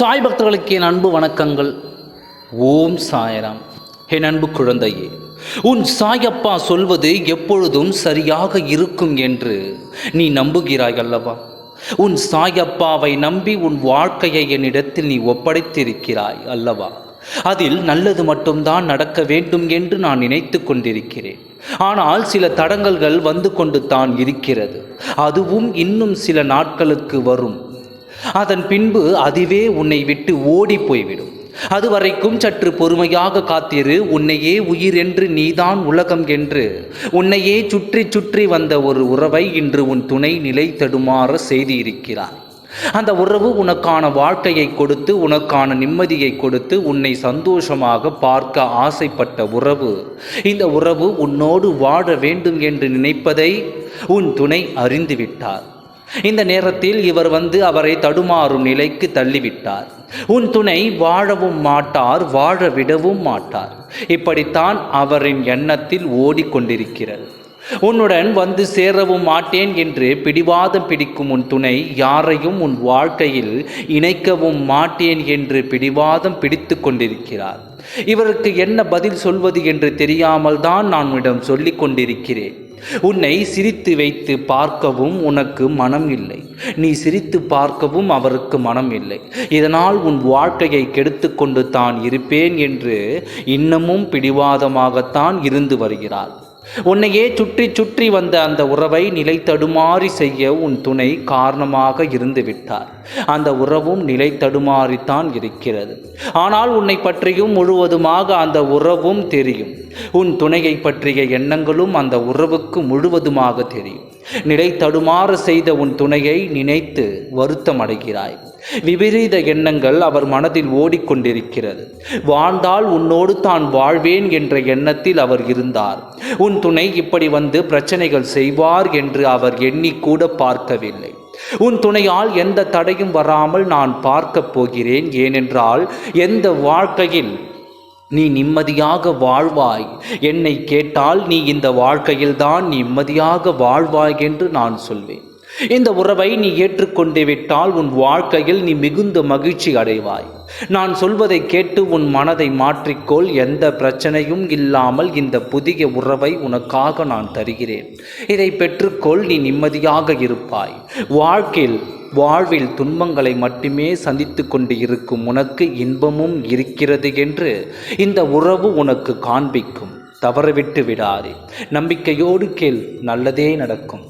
சாய் பக்தர்களுக்கு என் அன்பு வணக்கங்கள். ஓம் சாயராம். என் அன்பு குழந்தையே உன் சாயப்பா சொல்வது எப்பொழுதும் சரியாக இருக்கும் என்று நீ நம்புகிறாய் அல்லவா? உன் சாயப்பாவை நம்பி உன் வாழ்க்கையை என்னிடத்தில் நீ ஒப்படைத்திருக்கிறாய் அல்லவா? அதில் நல்லது மட்டும்தான் நடக்க வேண்டும் என்று நான் நினைத்து கொண்டிருக்கிறேன். ஆனால் சில தடங்கல்கள் வந்து கொண்டு தான் இருக்கிறது. அதுவும் இன்னும் சில நாட்களுக்கு வரும். அதன் பின்பு அதுவே உன்னை விட்டு ஓடி போய்விடும். அதுவரைக்கும் சற்று பொறுமையாக காத்திரு உன்னையே உயிர் என்று நீதான் உலகம் என்று. உன்னையே சுற்றி சுற்றி வந்த ஒரு உறவை இன்று உன் துணை நிலை தடுமாற செய்திருக்கிறார். அந்த உறவு உனக்கான வாழ்க்கையை கொடுத்து உனக்கான நிம்மதியை கொடுத்து உன்னை சந்தோஷமாக பார்க்க ஆசைப்பட்ட உறவு. இந்த உறவு உன்னோடு வாழ வேண்டும் என்று நினைப்பதை உன் துணை அறிந்துவிட்டார். இந்த நேரத்தில் இவர் வந்து அவரை தடுமாறும் நிலைக்கு தள்ளிவிட்டார். உன் துணை வாழவும் மாட்டார் வாழ விடவும் மாட்டார். இப்படித்தான் அவரின் எண்ணத்தில் ஓடிக்கொண்டிருக்கிறது. உன்னுடன் வந்து சேரவும் மாட்டேன் என்று பிடிவாதம் பிடிக்கும் உன் துணை யாரையும் உன் வாழ்க்கையில் இணைக்கவும் மாட்டேன் என்று பிடிவாதம் பிடித்து கொண்டிருக்கிறார். இவருக்கு என்ன பதில் சொல்வது என்று தெரியாமல் தான் நான் உன்னிடம் சொல்லிக் கொண்டிருக்கிறேன். உன்னை சிரித்து வைத்து பார்க்கவும் உனக்கு மனம் இல்லை. நீ சிரித்து பார்க்கவும் அவருக்கு மனம் இல்லை. இதனால் உன் வாழ்க்கையை கெடுத்து கொண்டு தான் இருப்பேன் என்று இன்னமும் பிடிவாதமாகத்தான் இருந்து வருகிறார் உன்னையே சுற்றி சுற்றி வந்த அந்த உறவை நிலை தடுமாறி செய்ய உன் துணை காரணமாக இருந்து விட்டார். அந்த உறவும் நிலை தடுமாறித்தான் இருக்கிறது. ஆனால் உன்னை பற்றியும் முழுவதுமாக அந்த உறவும் தெரியும். உன் துணையை பற்றிய எண்ணங்களும் அந்த உறவுக்கு முழுவதுமாக தெரியும். நிலை தடுமாற செய்த உன் துணையை நினைத்து வருத்தம் அடைகிறாய் விபரீத எண்ணங்கள் அவர் மனதில் ஓடிக்கொண்டிருக்கிறது. வாழ்ந்தால் உன்னோடு தான் வாழ்வேன் என்ற எண்ணத்தில் அவர் இருந்தார். உன் துணை இப்படி வந்து பிரச்சனைகள் செய்வார் என்று அவர் எண்ணி கூட பார்க்கவில்லை. உன் துணையால் எந்த தடையும் வராமல் நான் பார்க்கப் போகிறேன் ஏனென்றால் எந்த வாழ்க்கையில் நீ நிம்மதியாக வாழ்வாய். என்னை கேட்டால் நீ இந்த வாழ்க்கையில்தான் நிம்மதியாக வாழ்வாய் என்று நான் சொல்வேன். இந்த உறவை நீ ஏற்றுக்கொண்டு விட்டால் உன் வாழ்க்கையில் நீ மிகுந்த மகிழ்ச்சி அடைவாய். நான் சொல்வதை கேட்டு உன் மனதை மாற்றிக்கொள். எந்த பிரச்சனையும் இல்லாமல் இந்த புதிய உறவை உனக்காக நான் தருகிறேன். இதை பெற்றுக்கொள். நீ நிம்மதியாக இருப்பாய். வாழ்க்கையில் வாழ்வில் துன்பங்களை மட்டுமே சந்தித்து கொண்டு இருக்கும் உனக்கு இன்பமும் இருக்கிறது என்று இந்த உறவு உனக்கு காண்பிக்கும். தவறவிட்டு விடாதே. நம்பிக்கையோடு கேள். நல்லதே நடக்கும்.